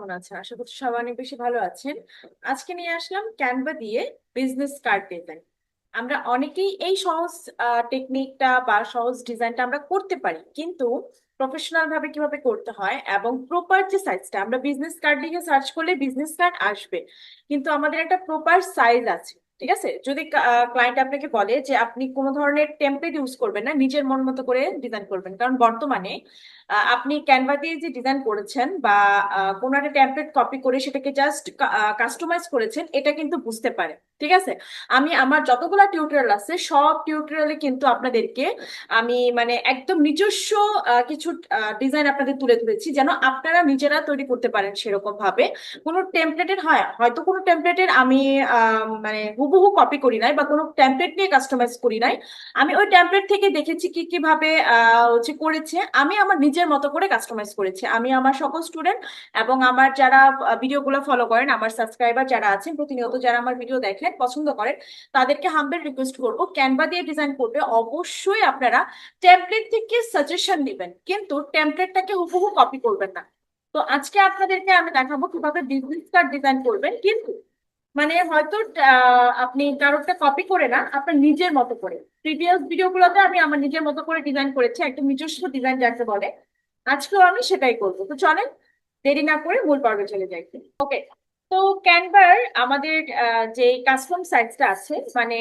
কেমন আছেন? আশা করছি সবাই অনেক বেশি ভালো আছেন। আজকে নিয়ে আসলাম ক্যানভা দিয়ে বিজনেস কার্ড ডিজাইন আমরা অনেকেই এই সহজ টেকনিকটা বা সহজ ডিজাইনটা আমরা করতে পারি, কিন্তু প্রফেশনাল ভাবে কীভাবে করতে হয় এবং প্রপার যে সাইজটা আমরা বিজনেস কার্ড লিখে সার্চ করলে বিজনেস কার্ড আসবে। কিন্তু আমাদের একটা প্রপার সাইজ আছে, ঠিক আছে? যদি ক্লায়েন্ট আপনাকে বলে যে আপনি কোনো ধরনের টেমপ্লেট ইউজ করবেন না, নিজের মন মতো করে ডিজাইন করবেন। কারণ বর্তমানে আপনি ক্যানভা দিয়ে যে ডিজাইন করেছেন বা কোনো একটা টেমপ্লেট কপি করে সেটাকে জাস্ট কাস্টমাইজ করেছেন, এটা কিন্তু বুঝতে পারে ঠিক আছে? আমি আমার যতগুলো টিউটোরিয়াল আছে, সব টিউটোরিয়ালে কিন্তু আপনাদেরকে আমি মানে একদম নিজস্ব কিছু ডিজাইন আপনাদের তুলে ধরেছি, যেন আপনারা নিজেরা তৈরি করতে পারেন সেরকম ভাবে। কোনো টেমপ্লেটের হয়, হয়তো কোনো টেমপ্লেটের আমি মানে হুবহু কপি করি নাই বা কোনো টেমপ্লেট নিয়ে কাস্টমাইজ করি নাই। আমি ওই টেমপ্লেট থেকে দেখেছি কি কীভাবে হচ্ছে করেছে। আমি আমার নিজের মতো করে কাস্টমাইজ করেছি। আমি আমার সকল স্টুডেন্ট এবং আমার যারা ভিডিওগুলো ফলো করেন, আমার সাবস্ক্রাইবার যারা আছেন, প্রতিনিয়ত যারা আমার ভিডিও দেখেন, পছন্দ করেন, তাদেরকে হাম্বেল রিকোয়েস্ট করব। ক্যানভা দিয়ে ডিজাইন করবে অবশ্যই আপনারা টেমপ্লেট থেকে সাজেশন দিবেন কিন্তু টেমপ্লেটটাকে হুবহু কপি করবেন না। তো আজকে আপনাদেরকে আমি দেখাবো কীভাবে বিজনেস কার্ড ডিজাইন করবেন। কিন্তু মানে হয়তো আপনি কারোরটা কপি করে না, আপনার নিজের মতো করে। প্রিভিয়াস ভিডিওগুলোতে আমি আমার নিজের মতো করে ডিজাইন করেছি। একটা নিজস্ব ডিজাইন যাকে বলে। আজকেও আমি সেটাই করব। তো চলেন, দেরি না করে মূল পর্বে চলে যাই। ওকে তো ক্যানভার আমাদের যে কাস্টম সাইজটা আছে মানে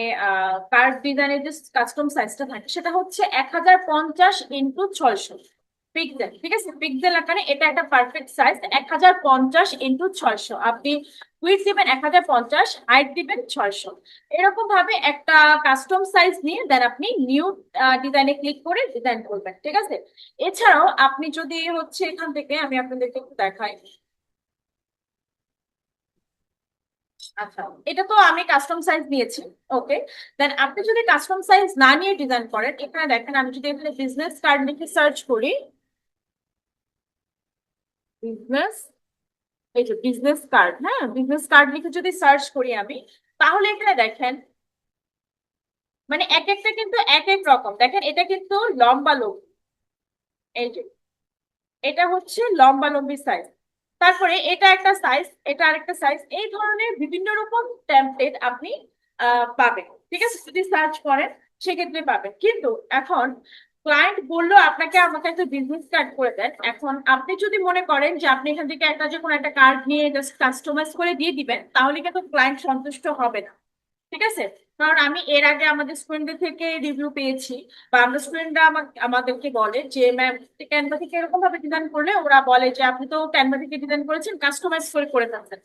কার্ড ডিজাইনের যে কাস্টম সাইজটা থাকে, সেটা হচ্ছে এক হাজার পঞ্চাশ ইন্টু ছয়শো। পিক্সেল ঠিক আছে? পিক্সেল আকারে এটা একটা পারফেক্ট সাইজ এক হাজার পঞ্চাশ ইন্টু ছয়শো। আপনি উইথ দিবেন এক হাজার পঞ্চাশ হাইট দিবেন ছয়শো। এরকম ভাবে একটা কাস্টম সাইজ নিয়ে দেন আপনি নিউ ডিজাইনে ক্লিক করে ডিজাইন করবেন, ঠিক আছে? এছাড়াও আপনি যদি হচ্ছে এখান থেকে আমি আপনাদেরকে একটু দেখাই। আচ্ছা এটা তো আমি কাস্টম সাইজ নিয়েছি ওকে দেন আপনি যদি কাস্টম সাইজ না নিয়ে ডিজাইন করেন, এখানে দেখেন আমি যদি এখানে বিজনেস কার্ড লিখে সার্চ করি বিজনেস এই যে বিজনেস কার্ড হ্যাঁ? বিজনেস কার্ড লিখে যদি সার্চ করি আমি, তাহলে এখানে দেখেন মানে এক একটা কিন্তু এক এক রকম। দেখেন, এটা কিন্তু লম্বা লোক এই যে, এটা হচ্ছে লম্বা লম্বি সাইজ তারপরে এটা একটা সাইজ এটা আরেকটা সাইজ এই ধরনের বিভিন্ন রকম টেমপ্লেট আপনি পাবেন। ঠিক আছে? যদি সার্চ করেন, সেক্ষেত্রে পাবেন। কিন্তু এখন ক্লায়েন্ট বলল, আপনাকে, আমাকে একটা বিজনেস কার্ড করে দেন। এখন আপনি যদি মনে করেন যে আপনি এখান থেকে একটা যে কোনো একটা কার্ড নিয়ে জাস্ট কাস্টমাইজ করে দিয়ে দিবেন, তাহলে কিন্তু ক্লায়েন্ট সন্তুষ্ট হবে না। ঠিক আছে? কারণ আমি এর আগে আমাদের স্টুডেন্টদের থেকে রিভিউ পেয়েছি বা আমাদের স্টুডেন্টরা আমাদেরকে বলে যে ম্যাম ক্যানভা থেকে এরকম ভাবে ডিজাইন করলে ওরা বলে যে, আপনি তো ক্যানভা থেকে ডিজাইন করেছেন কাস্টমাইজ করে করে ফেলছেন।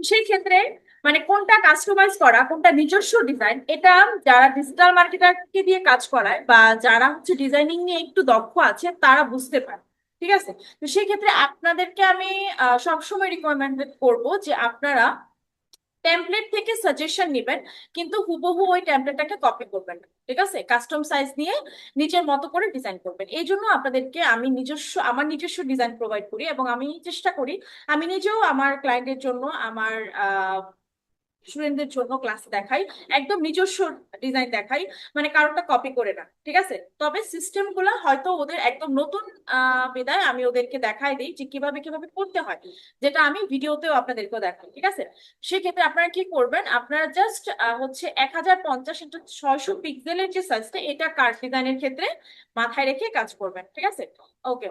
সেই ক্ষেত্রে মানে কোনটা কাস্টমাইজ করা, কোনটা নিজস্ব ডিজাইন এটা যারা ডিজিটাল মার্কেটারকে দিয়ে কাজ করায় বা যারা হচ্ছে ডিজাইনিং নিয়ে একটু দক্ষ আছে, তারা বুঝতে পারে, ঠিক আছে? তো সেই ক্ষেত্রে আপনাদেরকে আমি সবসময় রিকমেন্ডেড করব যে আপনারা টেমপ্লেট থেকে সাজেশন নেবেন, কিন্তু হুবহু ওই টেমপ্লেটটাকে কপি করবেন। ঠিক আছে? কাস্টম সাইজ নিয়ে নিজের মতো করে ডিজাইন করবেন। এই জন্য আপনাদেরকে আমি নিজস্ব, আমার নিজস্ব ডিজাইন প্রোভাইড করি এবং আমি চেষ্টা করি, আমি নিজেও আমার ক্লায়েন্টের জন্য আমার স্টুডেন্টদের জন্য ক্লাস দেখাই, একদম নিজস্ব ডিজাইন দেখাই মানে কারোরটা কপি করে না, ঠিক আছে? তবে সিস্টেমগুলা হয়তো ওদের একদম নতুন বিদায় আমি ওদেরকে দেখাই দিই যে কীভাবে কীভাবে করতে হয়, যেটা আমি ভিডিওতেও আপনাদেরকেও দেখাই, ঠিক আছে? সেক্ষেত্রে আপনারা কি করবেন, আপনারা জাস্ট হচ্ছে এক হাজার পঞ্চাশ ইন্টু ছয়শো পিক্সেলের যে সাইজটা এটা কার্ড ডিজাইনের ক্ষেত্রে মাথায় রেখে কাজ করবেন, ঠিক আছে? ওকে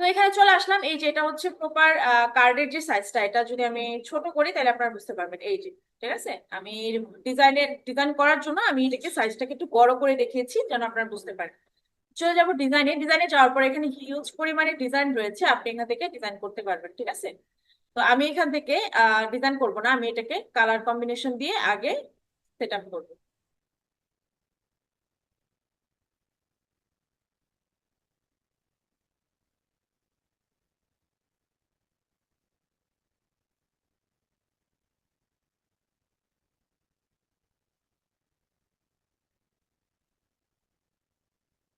তো এখানে চলে আসলাম। এই যে এটা হচ্ছে প্রপার কার্ডের যে সাইজটা এটা যদি আমি ছোট করি তাহলে আপনারা বুঝতে পারবেন। এই যে, ঠিক আছে? আমি ডিজাইনের ডিজাইন করার জন্য আমি এটাকে সাইজটাকে একটু বড় করে দেখিয়েছি যেন আপনারা বুঝতে পারেন। চলে যাব ডিজাইনে ডিজাইনে যাওয়ার পর এখানে হিউজ পরিমাণে ডিজাইন রয়েছে। আপনি এখান থেকে ডিজাইন করতে পারবেন, ঠিক আছে? তো আমি এখান থেকে ডিজাইন করব না। আমি এটাকে কালার কম্বিনেশন দিয়ে আগে সেট আপ করব।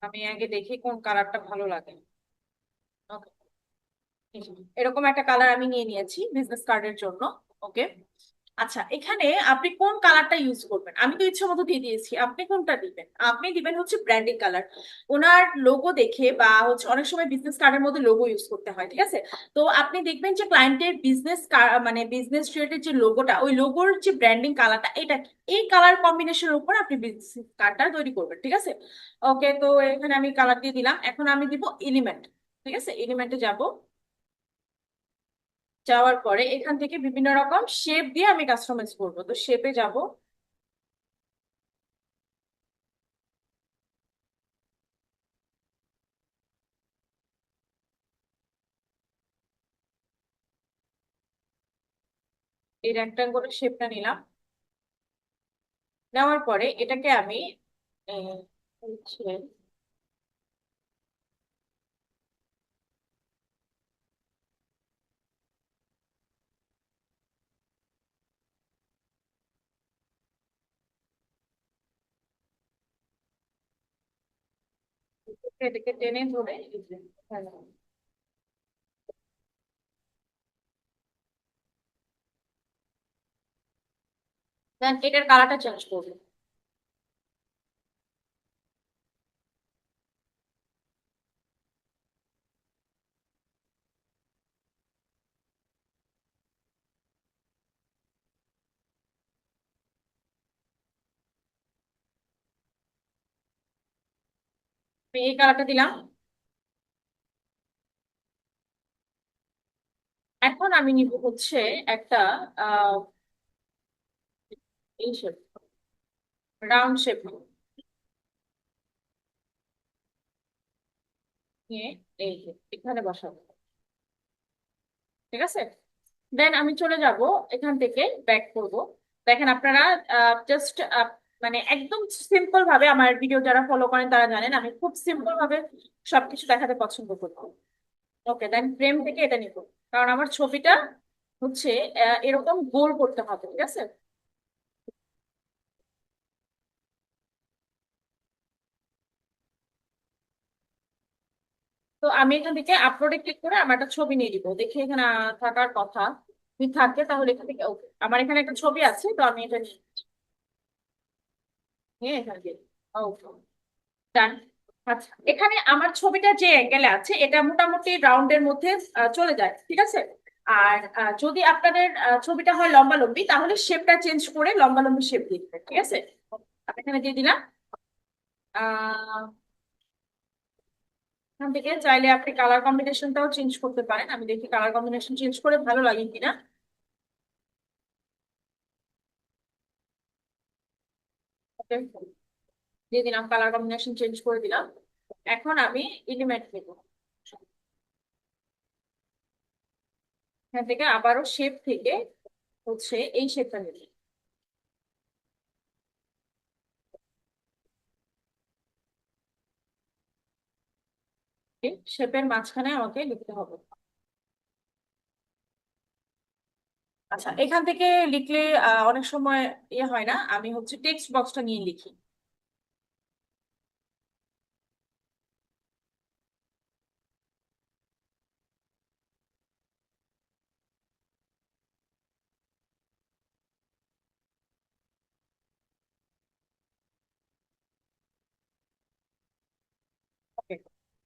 আমি আগে দেখি কোন কালারটা ভালো লাগে. এরকম একটা কালার আমি নিয়ে নিয়েছি বিজনেস কার্ডের জন্য। ওকে আচ্ছা এখানে আপনি কোন কালারটা ইউজ করবেন? আমি তো ইচ্ছে মতো দিয়ে দিয়েছি। আপনি কোনটা দিবেন? আপনি দিবেন হচ্ছে ব্র্যান্ডিং কালার ওনার লোগো দেখে বা হচ্ছে অনেক সময় বিজনেস কার্ডের মধ্যে লোগো ইউজ করতে হয়, ঠিক আছে? তো আপনি দেখবেন যে ক্লায়েন্টের বিজনেস মানে বিজনেস রিলেটেড যে লোগোটা ওই লোগোর যে ব্র্যান্ডিং কালারটা এটা এই কালার কম্বিনেশনের উপর আপনি বিজনেস কার্ডটা তৈরি করবেন, ঠিক আছে? ওকে তো এখানে আমি কালার দিয়ে দিলাম। এখন আমি দিব এলিমেন্ট ঠিক আছে? এলিমেন্টে যাব। যাওয়ার পরে এখান থেকে বিভিন্ন রকম শেপ দিয়ে আমি কাস্টমাইজ করব। তো শেপে যাব। এই রেক্টাঙ্গুলার শেপটা নিলাম। নেওয়ার পরে এটাকে আমি এটাকে টেনে ধরে দেন এটার কালারটা চেঞ্জ করব। এই কালারটা দিলাম। এখন আমি নিব হচ্ছে একটা এই শেপ রাউন্ড শেপ এই এখানে বসাবো। ঠিক আছে? দেন আমি চলে যাব এখান থেকে ব্যাক করব। দেখেন আপনারা জাস্ট মানে একদম সিম্পল ভাবে আমার ভিডিও যারা ফলো করেন তারা জানেন, আমি খুব সিম্পল ভাবে সবকিছু দেখাতে পছন্দ করব ওকে দেন ফ্রেম থেকে এটা নিব। কারণ আমার ছবিটা হচ্ছে এরকম গোল করতে হবে, ঠিক আছে? তো আমি এখান থেকে আপলোডে ক্লিক করে আমার একটা ছবি নিয়ে দিব দেখি এখানে থাকার কথা। যদি থাকে তাহলে এখান থেকে আমার এখানে একটা ছবি আছে, তো আমি এটা নিয়ে আচ্ছা এখানে আমার ছবিটা যে অ্যাঙ্গেলে আছে, এটা মোটামুটি রাউন্ডের মধ্যে চলে যায়, ঠিক আছে? আর যদি আপনাদের ছবিটা হয় লম্বা লম্বি তাহলে শেপটা চেঞ্জ করে লম্বা লম্বি শেপ দিয়ে দিবেন ঠিক আছে? এখানে দিয়ে দিলাম। এখান থেকে চাইলে আপনি কালার কম্বিনেশনটাও চেঞ্জ করতে পারেন। আমি দেখি কালার কম্বিনেশন চেঞ্জ করে ভালো লাগে কিনা। দিয়ে দিলাম কালার কম্বিনেশন চেঞ্জ করে দিলাম। এখন আমি এলিমেন্ট এখান থেকে আবারও শেপ থেকে হচ্ছে এই শেপটা নেব। শেপের মাঝখানে আমাকে লিখতে হবে। আচ্ছা। এখান থেকে লিখলে অনেক সময় ইয়ে হয় না? আমি হচ্ছে টেক্সট বক্সটা নিয়ে লিখি।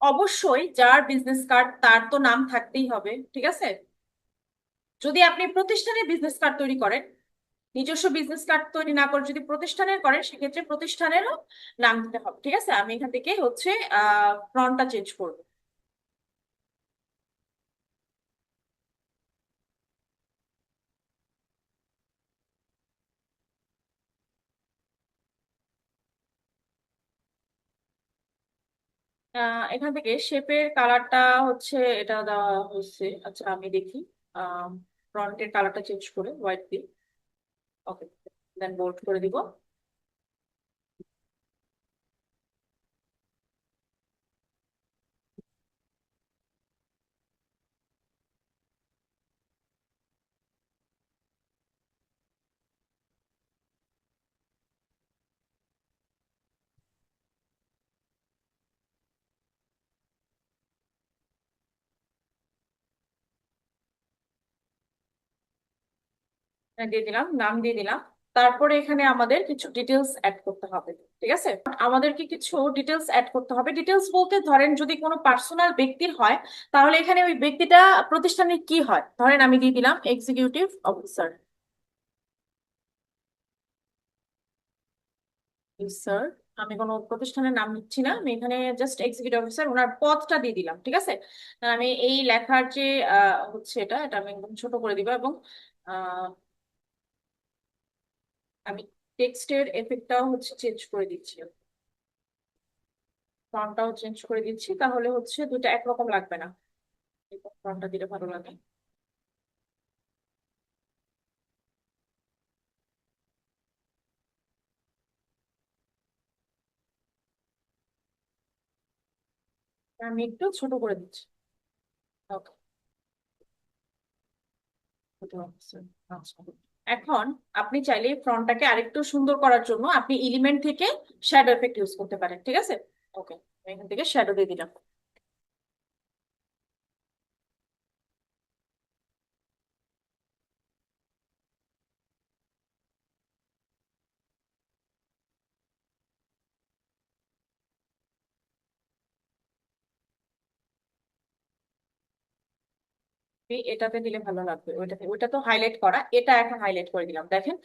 অবশ্যই যার বিজনেস কার্ড তার তো নাম থাকতেই হবে, ঠিক আছে? যদি আপনি প্রতিষ্ঠানের বিজনেস কার্ড তৈরি করেন, নিজস্ব বিজনেস কার্ড তৈরি না করে যদি প্রতিষ্ঠানের করেন, সেক্ষেত্রে প্রতিষ্ঠানেরও নাম দিতে হবে, ঠিক আছে? আমি এখান থেকে হচ্ছে ফ্রন্টটা চেঞ্জ করব। এখান থেকে শেপের কালারটা হচ্ছে, এটা দেওয়া হয়েছে আচ্ছা আমি দেখি আহ ফ্রন্টের কালারটা চেঞ্জ করে হোয়াইট দিয়ে। ওকে দেন বোল্ড করে দিব। দিয়ে দিলাম নাম দিয়ে দিলাম। তারপরে এখানে আমাদের কিছু ডিটেলস অ্যাড করতে হবে ঠিক আছে? আমাদেরকে কিছু ডিটেলস অ্যাড করতে হবে। ডিটেলস বলতে ধরেন যদি কোনো পার্সোনাল ব্যক্তির হয় তাহলে এখানে ওই ব্যক্তিটা প্রতিষ্ঠানে কি হয়? ধরেন আমি দিয়ে দিলাম এক্সিকিউটিভ অফিসার স্যার আমি কোনো প্রতিষ্ঠানের নাম নিচ্ছি না আমি এখানে জাস্ট এক্সিকিউটিভ অফিসার ওনার পদটা দিয়ে দিলাম ঠিক আছে? আমি এই লেখার যে হচ্ছে এটা এটা আমি একদম ছোট করে দিব এবং আহ, আমি টেক্সটের এফেক্টটাও হচ্ছে চেঞ্জ করে দিচ্ছি। ফন্টটাও চেঞ্জ করে দিচ্ছি, তাহলে হচ্ছে দুটো একরকম লাগবে না। ফন্টটা দিলে ভালো লাগে। আমি একটু ছোট করে দিচ্ছি। ওকে আচ্ছা এখন আপনি চাইলে ফ্রন্টটাকে আরেকটু সুন্দর করার জন্য আপনি এলিমেন্ট থেকে শ্যাডো এফেক্ট ইউজ করতে পারেন, ঠিক আছে? ওকে এখান থেকে শ্যাডো দিয়ে দিলাম। এটাতে দিলে ভালো লাগবে। ওইটাতে, ওইটা তো হাইলাইট করা। এটা এখন হাইলাইট করে দিলাম। দেখেন,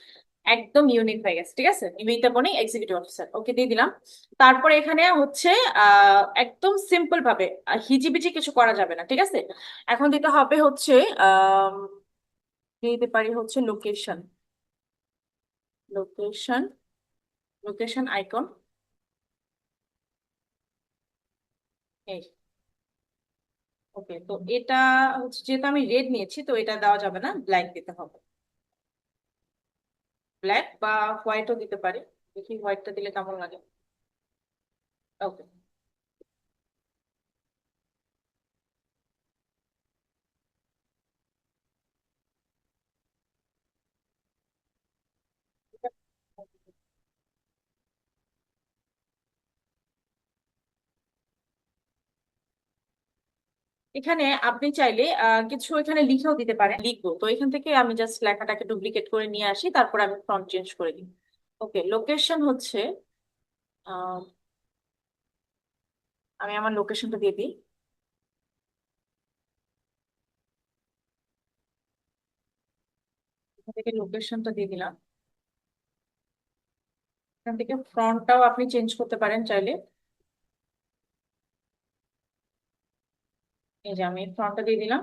একদম ইউনিক হয়ে গেছে, ঠিক আছে? Nivedita Banik executive officer okay দিয়ে দিলাম। তারপরে এখানে হচ্ছে একদম সিম্পল ভাবে হিজিবিজি কিছু করা যাবে না, ঠিক আছে? এখন দিতে হবে হচ্ছে দিতে পারি হচ্ছে লোকেশন লোকেশন লোকেশন আইকন এই। ওকে, তো এটা হচ্ছে যেহেতু আমি রেড নিয়েছি, তো এটা দেওয়া যাবে না ব্ল্যাক দিতে হবে। ব্ল্যাক বা হোয়াইটও দিতে পারি, দেখি হোয়াইটটা দিলে কেমন লাগে। ওকে। এখানে আপনি চাইলে কিছু এখানে লিখেও দিতে পারেন, লিখব। তো এখান থেকে আমি জাস্ট লেখাটাকে ডুপ্লিকেট করে নিয়ে আসি, তারপর আমি ফ্রন্ট চেঞ্জ করে দিই। ওকে লোকেশন হচ্ছে আমি আমার লোকেশনটা দিয়ে দিই। থেকে লোকেশনটা দিয়ে দিলাম। এখান থেকে ফ্রন্টটাও আপনি চেঞ্জ করতে পারেন চাইলে। এই যে আমি ফ্রন্টটা দিয়ে দিলাম।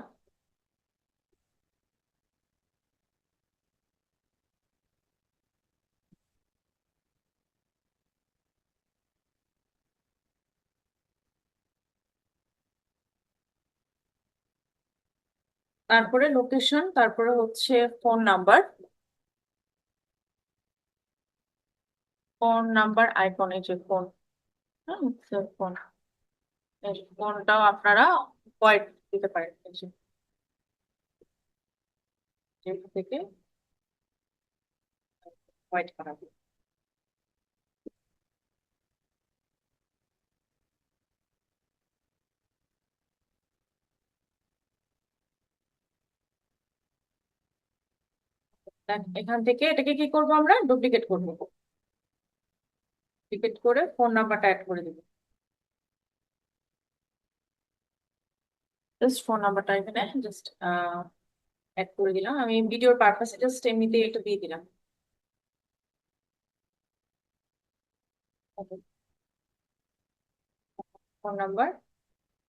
তারপরে লোকেশন তারপরে হচ্ছে phone number phone number icon যে ফোন হ্যাঁ ফোন ফোনটাও আপনারা হোয়াইট দিতে থেকে করাবে দেন এখান থেকে এটাকে কি করব আমরা? ডুপ্লিকেট করব। ডুপ্লিকেট করে ফোন নাম্বারটা অ্যাড করে দেবো। জাস্ট ফোন নাম্বারটা এখানে জাস্ট অ্যাড করে দিলাম। আমি ভিডিওর পারপাসে জাস্ট এমনিতে এটা দিয়ে দিলাম। ফোন নাম্বার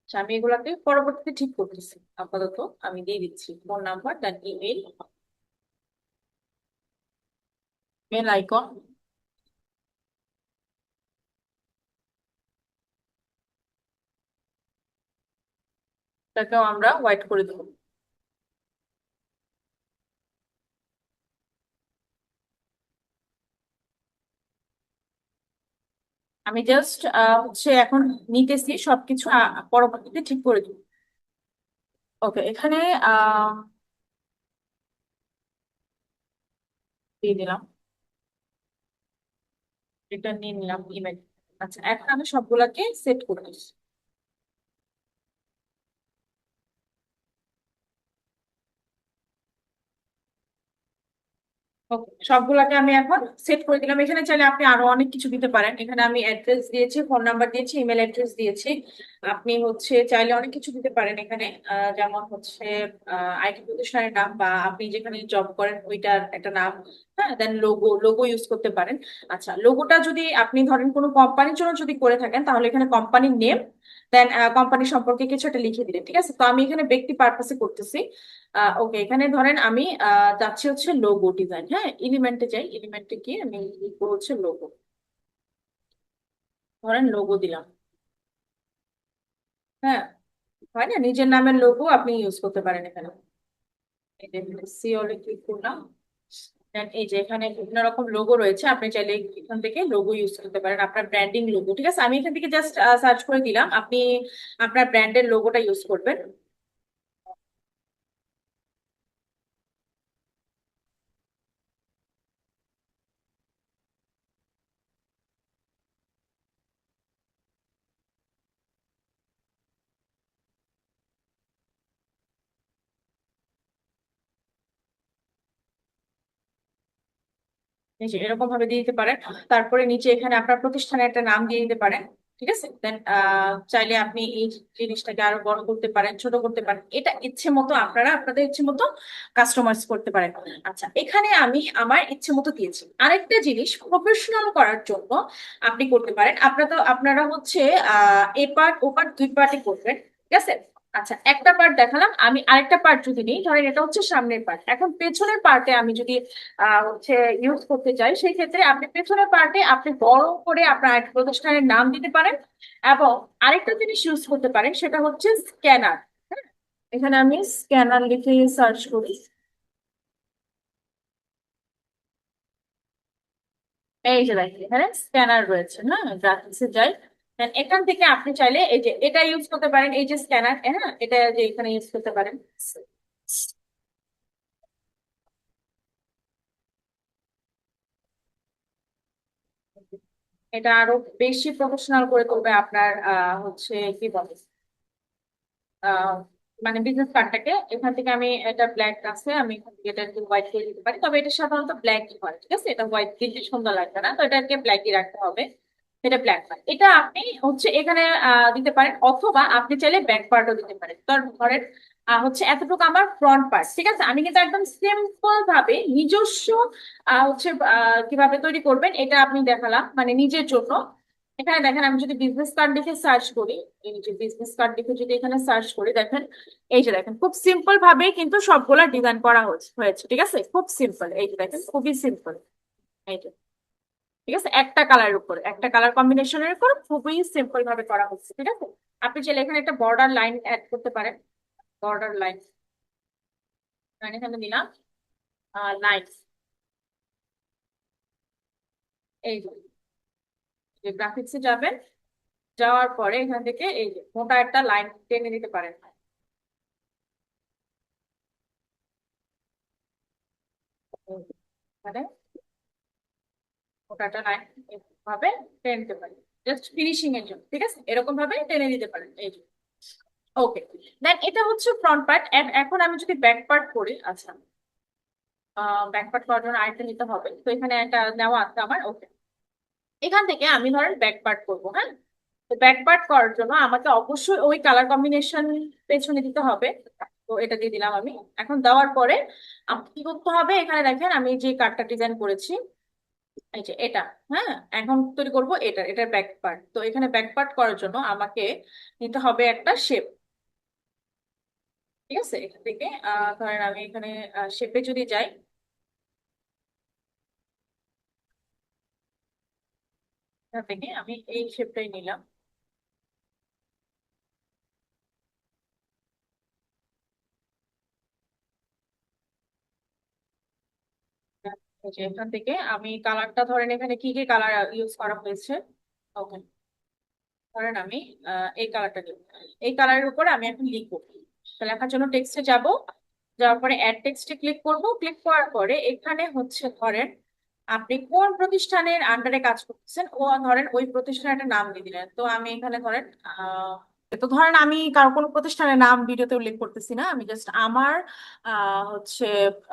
আচ্ছা আমি এগুলাকে পরবর্তীতে ঠিক করতেছি। আপাতত আমি দিয়ে দিচ্ছি। Phone number then email mail icon এটাকেও আমরা হোয়াইট করে দেবো। আমি জাস্ট হচ্ছে এখন নিতেছি সবকিছু পরবর্তীতে ঠিক করে দিব। ওকে এখানে দিয়ে দিলাম। এটা নিয়ে নিলাম ইমেল আচ্ছা এখন আমি সবগুলাকে সেট করতেছি সবগুলাকে আমি এখন সেট করে দিলাম। এখানে চাইলে আপনি আরও অনেক কিছু দিতে পারেন। এখানে আমি অ্যাড্রেস দিয়েছি ফোন নাম্বার দিয়েছি ইমেল অ্যাড্রেস দিয়েছি। আপনি হচ্ছে চাইলে অনেক কিছু দিতে পারেন এখানে। যেমন হচ্ছে আইটি প্রতিষ্ঠানের নাম বা আপনি যেখানে জব করেন, ওইটার একটা নাম। হ্যাঁ দেন লোগো লোগো ইউজ করতে পারেন। আচ্ছা লোগোটা যদি আপনি ধরেন কোনো কোম্পানির জন্য যদি করে থাকেন, তাহলে এখানে কোম্পানির নেম দেন কোম্পানি সম্পর্কে কিছু একটা লিখে দিলেন, ঠিক আছে? তো আমি এখানে ব্যক্তি পারপাসে করতেছি। ওকে এখানে ধরেন আমি যাচ্ছি হচ্ছে লোগো ডিজাইন হ্যাঁ? এলিমেন্টে যাই এলিমেন্টে গিয়ে আমি হচ্ছে লোগো ধরেন লোগো দিলাম। হ্যাঁ হয় না? নিজের নামের লোগো আপনি ইউজ করতে পারেন এখানে। সি অলে ক্লিক করলাম এই যে এখানে বিভিন্ন রকম লোগো রয়েছে, আপনি চাইলে এখান থেকে লোগো ইউজ করতে পারেন, আপনার ব্র্যান্ডিং লোগো ঠিক আছে? আমি এখান থেকে জাস্ট সার্চ করে দিলাম, আপনি আপনার ব্র্যান্ডের লোগোটা ইউজ করবেন। যে এরকম ভাবে দিয়ে দিতে পারেন। তারপরে নিচে এখানে আপনার প্রতিষ্ঠানের একটা নাম দিয়ে দিতে পারেন, ঠিক আছে? দেন চাইলে আপনি এই জিনিসটাকে আরও বড় করতে পারেন, ছোট করতে পারেন। এটা ইচ্ছে মতো আপনারা আপনাদের ইচ্ছে মতো কাস্টমাইজ করতে পারেন। আচ্ছা এখানে আমি আমার ইচ্ছে মতো দিয়েছি। আরেকটা জিনিস প্রফেশনাল করার জন্য আপনি করতে পারেন। আপনারা তো, আপনারা হচ্ছে, আহ, এ পার্ট ও পার্ট দুই পার্টই করবেন, ঠিক আছে? আচ্ছা একটা পার্ট দেখালাম। আমি আরেকটা পার্ট যদি নিই, ধরেন এটা হচ্ছে সামনের পার্ট এখন পেছনের পার্টে আমি যদি হচ্ছে ইউজ করতে চাই সেই ক্ষেত্রে আপনি পেছনের পার্টে আপনি বড় করে আপনার প্রতিষ্ঠানের নাম দিতে পারেন এবং আরেকটা জিনিস ইউজ করতে পারেন, সেটা হচ্ছে স্ক্যানার এখানে আমি স্ক্যানার লিখে সার্চ করি। এই যে দেখেন, এখানে স্ক্যানার রয়েছে হ্যাঁ গ্রাফিক্সে যাই। এখান থেকে আপনি চাইলে এই যে এটা ইউজ করতে পারেন, এই যে স্ক্যানার হ্যাঁ? এটা যে এখানে ইউজ করতে পারেন। এটা আরও বেশি প্রফেশনাল করে তুলবে আপনার হচ্ছে কি বলে? মানে বিজনেস কার্ডটাকে এখান থেকে আমি এটা ব্ল্যাক আছে, আমি এখান থেকে এটা হোয়াইট করে দিতে পারি। তবে এটা সাধারণত ব্ল্যাকই হয়, ঠিক আছে? এটা হোয়াইট দিলে সুন্দর লাগবে না। তো এটাকে ব্ল্যাকই রাখতে হবে। এটা ব্ল্যাক পার্ট এটা আপনি হচ্ছে এখানে দিতে পারেন, অথবা আপনি চাইলে ব্যাক পার্টও দিতে পারেন। ধরেন হচ্ছে এতটুকু আমার ফ্রন্ট পার্ট ঠিক আছে? আমি কিন্তু একদম সিম্পল ভাবে নিজস্ব হচ্ছে কীভাবে তৈরি করবেন, এটা আপনি দেখালাম মানে নিজের জন্য। এখানে দেখেন, আমি যদি বিজনেস কার্ড লিখে সার্চ করি, এই যে বিজনেস কার্ড লিখে যদি এখানে সার্চ করি, দেখেন, এই যে দেখেন, খুব সিম্পল ভাবে কিন্তু সবগুলা ডিজাইন করা হয়েছে ঠিক আছে? খুব সিম্পল এই যে দেখেন, খুবই সিম্পল এই যে। ঠিক আছে? একটা কালারের উপর। একটা কালার কম্বিনেশনের উপর খুবই সিম্পল ভাবে করা হচ্ছে, ঠিক আছে? আপনি চাইলে এখানে একটা বর্ডার লাইন অ্যাড করতে পারেন। বর্ডার লাইন এখানে দিলাম লাইন এই যে। গ্রাফিক্সে যাবেন। যাওয়ার পরে এখান থেকে এই যে মোটা একটা লাইন টেনে দিতে পারেন। মানে একটা লাইন ভাবে টেনে দিতে পারেন। জাস্ট ফিনিশিং এর জন্য, ঠিক আছে? এরকম ভাবে টেনে দিতে পারেন এই যে। ওকে দেন এটা হচ্ছে ফ্রন্ট পার্ট এখন আমি যদি ব্যাক পার্ট করি আচ্ছা। ব্যাক পার্ট করার জন্য আরেকটা নিতে হবে। তো এখানে একটা নেওয়া আছে আমার ওকে এখান থেকে আমি ধরেন ব্যাক পার্ট করব হ্যাঁ? তো ব্যাক পার্ট করার জন্য আমাকে অবশ্যই ওই কালার কম্বিনেশন পেছনে দিতে হবে। তো এটা দিয়ে দিলাম আমি। এখন দেওয়ার পরে, আমাকে কি করতে হবে? এখানে দেখেন আমি যে কার্ডটা ডিজাইন করেছি এই যে এটা হ্যাঁ? এখন তৈরি করব এটা, এটার ব্যাক পার্ট তো এখানে ব্যাক পার্ট করার জন্য আমাকে নিতে হবে একটা শেপ ঠিক আছে? এখান থেকে ধরেন আমি এখানে শেপে যদি যাই, এখান থেকে আমি এই শেপটাই নিলাম। এখান থেকে আমি কালারটা ধরেন এখানে কি কি কালার ইউজ করা হয়েছে? ওকে ধরেন আমি এই কালারটা দেবো। এই কালারের উপরে আমি এখন লিখব। লেখার জন্য টেক্সটে যাব। যাওয়ার পরে অ্যাড টেক্সটে ক্লিক করব। ক্লিক করার পরে এখানে হচ্ছে ধরেন আপনি কোন প্রতিষ্ঠানের আন্ডারে কাজ করতেছেন? ও ধরেন ওই প্রতিষ্ঠানের একটা নাম দিয়ে দিলেন। তো আমি এখানে ধরেন তো ধরেন আমি কারও কোনো প্রতিষ্ঠানের নাম ভিডিওতে উল্লেখ করতেছি না। আমি জাস্ট আমার হচ্ছে,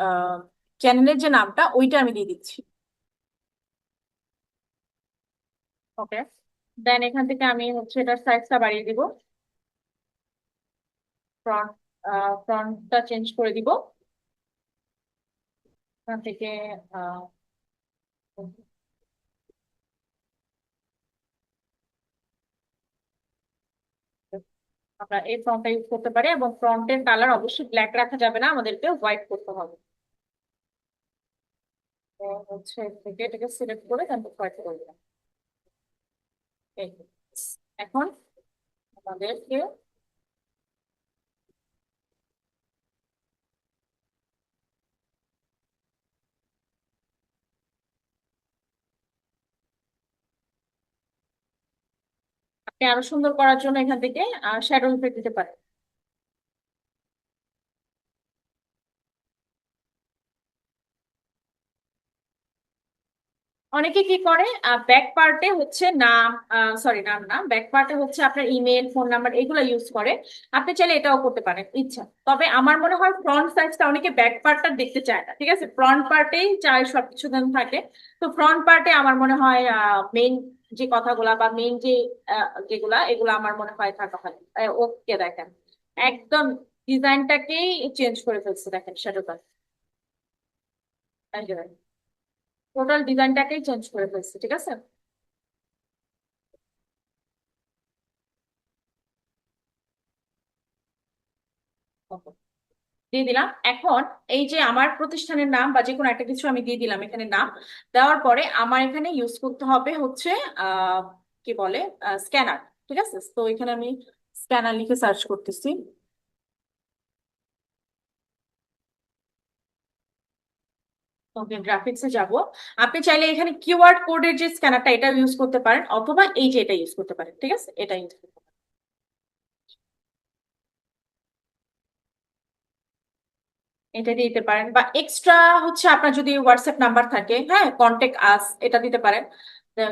আহ চ্যানেলের যে নামটা, ওইটা আমি দিয়ে দিচ্ছি। ওকে দেন এখান থেকে আমি হচ্ছে এটার সাইজটা বাড়িয়ে দিব। ফ্রন্ট ফ্রন্টটা চেঞ্জ করে দিব। এখান থেকে আমরা এই ফ্রন্টটা ইউজ করতে পারি এবং ফ্রন্টের কালার অবশ্যই ব্ল্যাক রাখা যাবে না, আমাদেরকে হোয়াইট করতে হবে। হচ্ছে এটাকে সিলেক্ট করে তারপর হোয়াইট করে এখন আমাদেরকে আপনি আরও সুন্দর করার জন্য এখান থেকে শ্যাডো ইফেক্ট দিতে পারেন। অনেকে কি করে ব্যাক পার্টে হচ্ছে নাম সরি নাম না ব্যাক পার্টে হচ্ছে আপনার ইমেল ফোন নাম্বার এগুলো ইউজ করে। আপনি চাইলে এটাও করতে পারেন, ইচ্ছা। তবে আমার মনে হয় ফ্রন্ট সাইজটা অনেকে ব্যাক পার্টটা দেখতে চায় না, ঠিক আছে? ফ্রন্ট পার্টেই চায় সবকিছু থাকে। তো ফ্রন্ট পার্টে আমার মনে হয় মেইন যে কথাগুলা বা মেইন যে যেগুলা, এগুলো আমার মনে হয় থাকা হয় ওকে দেখেন। একদম ডিজাইনটাকেই চেঞ্জ করে ফেলছে, দেখেন সেটা টোটাল ডিজাইনটাকেই চেঞ্জ করে ফেলছে, ঠিক আছে? দিয়ে দিলাম। এখন এই যে আমার প্রতিষ্ঠানের নাম বা যে কোনো একটা কিছু আমি দিয়ে দিলাম এখানে নাম, দেওয়ার পরে আমার এখানে ইউজ করতে হবে হচ্ছে কি বলে স্ক্যানার ঠিক আছে? তো এখানে আমি স্ক্যানার লিখে সার্চ করতেছি। ওকে গ্রাফিক্সে যাব। আপনি চাইলে এখানে কিওয়ার্ড কোডের যে স্ক্যানারটা এটা ইউজ করতে পারেন, অথবা এই যে এটা ইউজ করতে পারেন, ঠিক আছে? এটা ইউজ করতে পারেন। এটা দিয়ে দিতে পারেন, বা এক্সট্রা হচ্ছে আপনার যদি হোয়াটসঅ্যাপ নাম্বার থাকে হ্যাঁ কন্ট্যাক্ট আস এটা দিতে পারেন।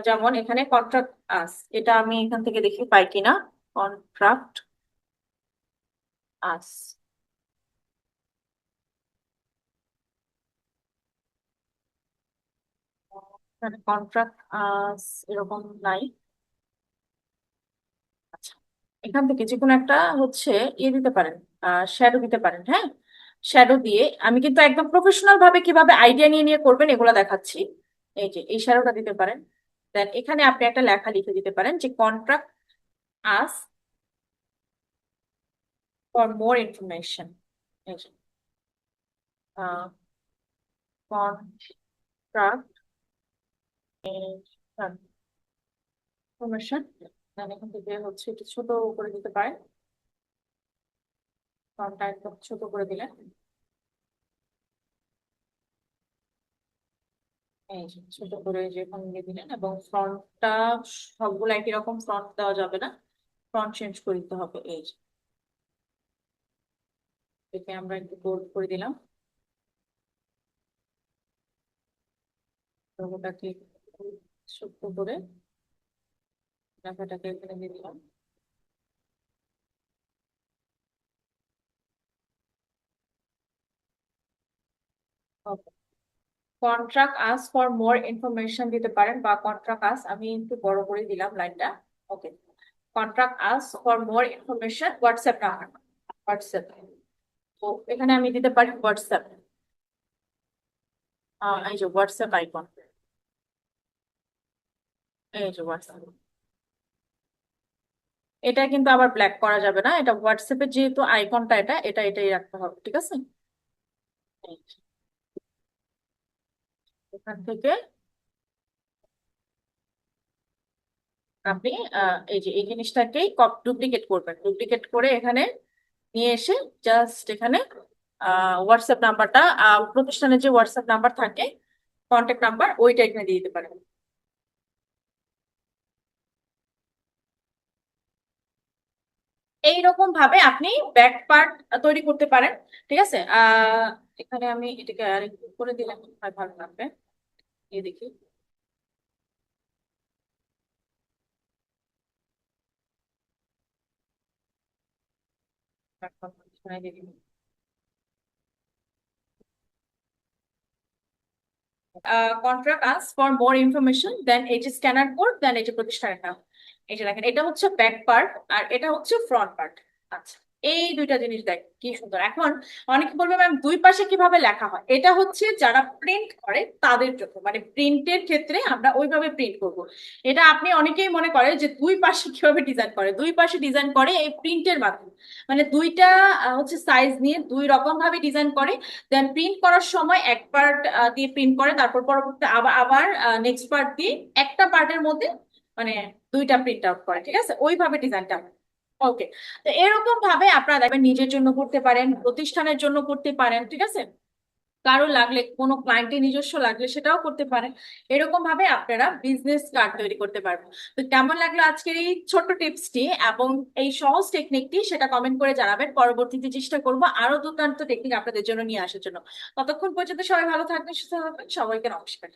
যেমন এখানে কন্ট্রাক্ট আস এটা আমি এখান থেকে দেখি পাই কিনা কন্ট্রাক্ট আস এখানে কন্ট্রাক্ট এরকম নাই। আচ্ছা এখান থেকে যে কোনো একটা হচ্ছে ইয়ে দিতে পারেন শ্যাডো দিতে পারেন হ্যাঁ? শ্যাডো দিয়ে আমি কিন্তু একদম প্রফেশনাল ভাবে কীভাবে আইডিয়া নিয়ে নিয়ে করবেন এগুলো দেখাচ্ছি। এই যে, এই শ্যাডোটা দিতে পারেন। দেন এখানে আপনি একটা লেখা লিখে দিতে পারেন যে contact us for more information contact information এখান থেকে হচ্ছে একটু ছোট করে দিতে পারেন। ফন্টটা একদম ছোট করে দিলেন। এই যে ছোট করে যে দিলেন এবং ফ্রন্টটা সবগুলো একই রকম ফ্রন্ট দেওয়া যাবে না। ফ্রন্ট চেঞ্জ করে দিতে হবে এই যে। একে আমরা একটু বোল্ড করে দিলাম। লোগোটাকে ছোট্ট করে লেখাটাকে এখানে দিয়ে দিলাম। Contact us for more information দিতে পারেন বা কন্ট্রাক্ট আস আমি একটু বড় করে দিলাম লাইনটা। Okay contact us for more information WhatsApp number WhatsApp তো এখানে আমি দিতে পারি হোয়াটসঅ্যাপ এই যে হোয়াটসঅ্যাপ আইকন এই যে হোয়াটসঅ্যাপ এটা কিন্তু আবার ব্ল্যাক করা যাবে না, এটা হোয়াটসঅ্যাপের যেহেতু আইকনটা এটা এটা, এটাই রাখতে হবে, ঠিক আছে? এখান থেকে আপনি এই যে এই জিনিসটাকেই ডুপ্লিকেট করবেন। ডুপ্লিকেট করে এখানে নিয়ে এসে জাস্ট এখানে হোয়াটসঅ্যাপ নাম্বারটা প্রতিষ্ঠানের যে হোয়াটসঅ্যাপ নাম্বার থাকে কন্ট্যাক্ট নাম্বার ওইটা এখানে দিয়ে দিতে পারেন। এইরকম ভাবে আপনি ব্যাক পার্ট তৈরি করতে পারেন, ঠিক আছে? এখানে আমি এটাকে আর একটু করে দিলাম ভালো লাগবে। এই দেখি। Contact us for more information then এই যে স্ক্যানার কোড দেন এই যে প্রতিষ্ঠানের নাম। যে দেখেন, এটা হচ্ছে ব্যাক পার্ট আর এটা হচ্ছে ফ্রন্ট পার্ট আচ্ছা এই দুইটা জিনিস দেখ, কি সুন্দর। এখন অনেকে বলবে ম্যাম দুই পাশে কীভাবে লেখা হয়? এটা হচ্ছে যারা প্রিন্ট করে, তাদের জন্য। মানে প্রিন্টের ক্ষেত্রে আমরা ওইভাবে প্রিন্ট করব। এটা আপনি অনেকেই মনে করে যে, দুই পাশে কীভাবে ডিজাইন করে? দুই পাশে ডিজাইন করে এই প্রিন্টের মাধ্যমে। মানে দুইটা হচ্ছে সাইজ নিয়ে দুই রকম ভাবে ডিজাইন করে দেন প্রিন্ট করার সময় এক পার্ট দিয়ে প্রিন্ট করে, তারপর পরবর্তীতে আবার আবার নেক্সট পার্ট দিয়ে একটা পার্টের মধ্যে মানে দুইটা প্রিন্ট আউট করে, ঠিক আছে? ওইভাবে ডিজাইনটা ওকে তো এরকম ভাবে আপনারা নিজের জন্য করতে পারেন, প্রতিষ্ঠানের জন্য করতে পারেন, ঠিক আছে? কারও লাগলে, কোনো ক্লায়েন্টের নিজস্ব লাগলে সেটাও করতে পারেন। এরকম ভাবে আপনারা বিজনেস কার্ড তৈরি করতে পারবেন। তো কেমন লাগল আজকের এই ছোট্ট টিপসটি এবং এই সহজ টেকনিকটি সেটা কমেন্ট করে জানাবেন। পরবর্তীতে চেষ্টা করব আরও দুর্দান্ত টেকনিক আপনাদের জন্য নিয়ে আসার জন্য। ততক্ষণ পর্যন্ত সবাই ভালো থাকবেন, সুস্থ থাকবেন, সবাইকে নমস্কার।